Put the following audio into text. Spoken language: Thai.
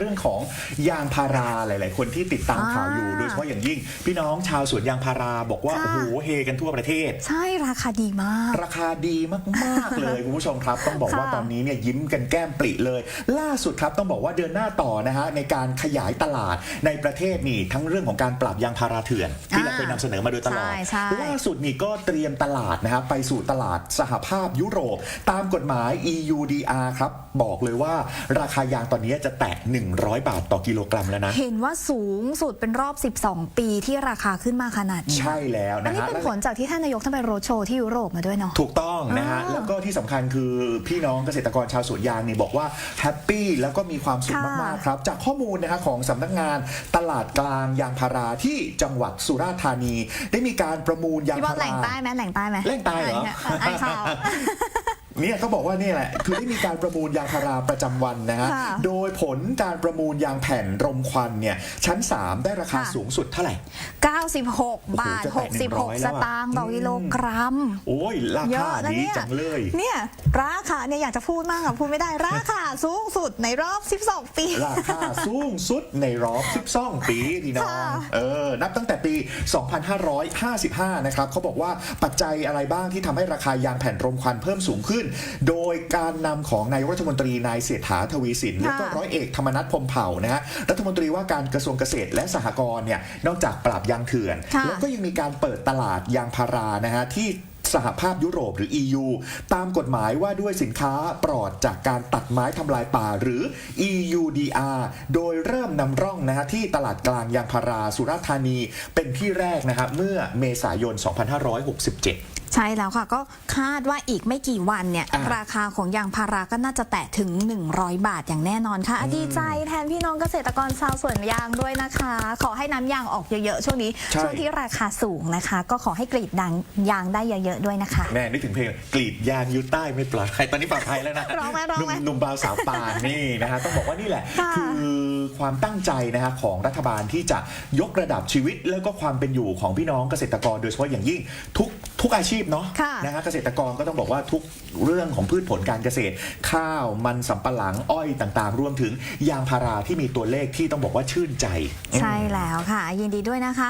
เรื่องของยางพาราหลาย ๆ คนที่ติดตามข่าวอยู่อ่าโดยเฉพาะอย่างยิ่ง พี่น้องชาวสวนยางพาราบอกว่าค่ะโอ้โหเฮกันทั่วประเทศ ใช่ราคาดีมาก ราคาดีมาก ๆ เลยคุณผู้ชมครับ ต้องบอกว่าค่ะตอนนี้เนี่ยยิ้มกันแก้มปริเลย ล่าสุดครับต้องบอกว่าเดือนหน้าต่อนะฮะในการขยายตลาดในประเทศนี่ทั้งเรื่องของการปราบยางพาราเถื่อน ที่เราอ่าเคยนำเสนอมาโดยตลอดใช่ใช่ล่าสุดนี่ก็เตรียมตลาดนะฮะไปสู่ตลาดสหภาพยุโรป ตามกฎหมาย EUDR ครับบอกเลยว่าราคายางตอนนี้จะแตะ100 บาทต่อกิโลกรัมแล้วนะ เห็นว่าสูงสุดเป็นรอบ 12 ปีที่ราคาขึ้นมาขนาดนี้ใช่แล้วอันนะนี้ฮะเป็นผลจากที่ท่านนายกท่านไปโรดโชว์ที่ยุโรปมาด้วยเนาะถูกต้องนะฮะอ่าแล้วก็ที่สำคัญคือพี่น้องเกษตรกรชาวสวนยางนี่บอกว่าแฮปปี้แล้วก็มีความสุขค่ะมากๆครับ จากข้อมูลนะฮะของสำนักงานตลาดกลางยางพาราที่จังหวัดสุราษฎร์ธานี ได้มีการประมูลยางพี่บอพาลแหล่งราใต้ไหมแหล่งใต้ไหมแหล่งใต้เหรอไอ้ข่าว เนี่ยเขาบอกว่านี่แหละ คือได้มีการประมูลยางพาราประจำวันนะฮะ ค่ะโดยผลการประมูลยางแผ่นรมควันเนี่ยชั้น 3 ได้ราคาค่ะ สูงสุดเท่าไหร่ 96 บาท โอ้โหจะแตะ100 66แล้สวอะตางค์ต่อกิโลกรัม โอ้ยราเยคาอะนะดีเนี่ยจังเลย เนี่ย ราคาเนี่ยอยากจะพูดมากอะพูดไม่ได้ ราคาสูงสุดในรอบ 12 ปี ราคาสูงสุดในรอบ12ปีพี่น้องค่ะเออ นับตั้งแต่ปี 2555 นะครับเขาบอกว่าปัจจัยอะไรบ้างที่ทำให้ราคายางแผ่นรมควันเพิ่มสูงขึ้น โดยการนำของนายกรัฐมนตรีนายเศรษฐาทวีสินแล้วก็ร้อยเอกธรรมนัฐพรหมเผ่านะฮะรัฐมนตรีว่าการกระทรวงเกษตรและสหกรณ์เนี่ยนอกจากปราบยางเถื่อนค่ะแล้วก็ยังมีการเปิดตลาดยางพารานะฮะที่สหภาพยุโรปหรือ EU ตามกฎหมายว่าด้วยสินค้าปลอดจากการตัดไม้ทำลายป่าหรือ EUDR โดยเริ่มนำร่องนะฮะที่ตลาดกลางยางพาราสุราษฎร์ธานี เป็นที่แรกนะครับเมื่อเมษายน 2567 ใช่แล้วค่ะ ก็คาดว่าอีกไม่กี่วันเนี่ย อะราคาของยางพาราก็น่าจะแตะถึง 100 บาทอย่างแน่นอนค่ะดีใจแทนพี่น้องเกษตรกรชาวสวนยางด้วยนะคะ ขอให้น้ำยางออกเยอะๆ ช่วงนี้ ใช่ ช่วงที่ราคาสูงนะคะ ก็ขอให้กรีดดังยางได้เยอะๆด้วยนะคะ แม่นึกถึงเพลงกรีดยางยูใต้ไม่ปลอดภัยตอนนี้ปลอดภัยแล้วนะร้องไหมร้องไหมนุ่มหนุ่มบาวสาวปานนี่นะฮะต้องบอกว่านี่แหละ ค่ะ คือ ความตั้งใจนะฮะของรัฐบาลที่จะยกระดับชีวิต แล้วก็ความเป็นอยู่ของพี่น้องเกษตรกร โดยเฉพาะอย่างยิ่งทุกทุกอาชีพเนาะค่ะนะฮะเกษตรกรก็ต้องบอกว่าทุกเรื่องของพืชผลการเกษตร ข้าวมันสำปะหลังอ้อยต่างๆ รวมถึงยางพาราที่มีตัวเลขที่ต้องบอกว่าชื่นใจ ใช่แล้วค่ะ ยินดีด้วยนะคะ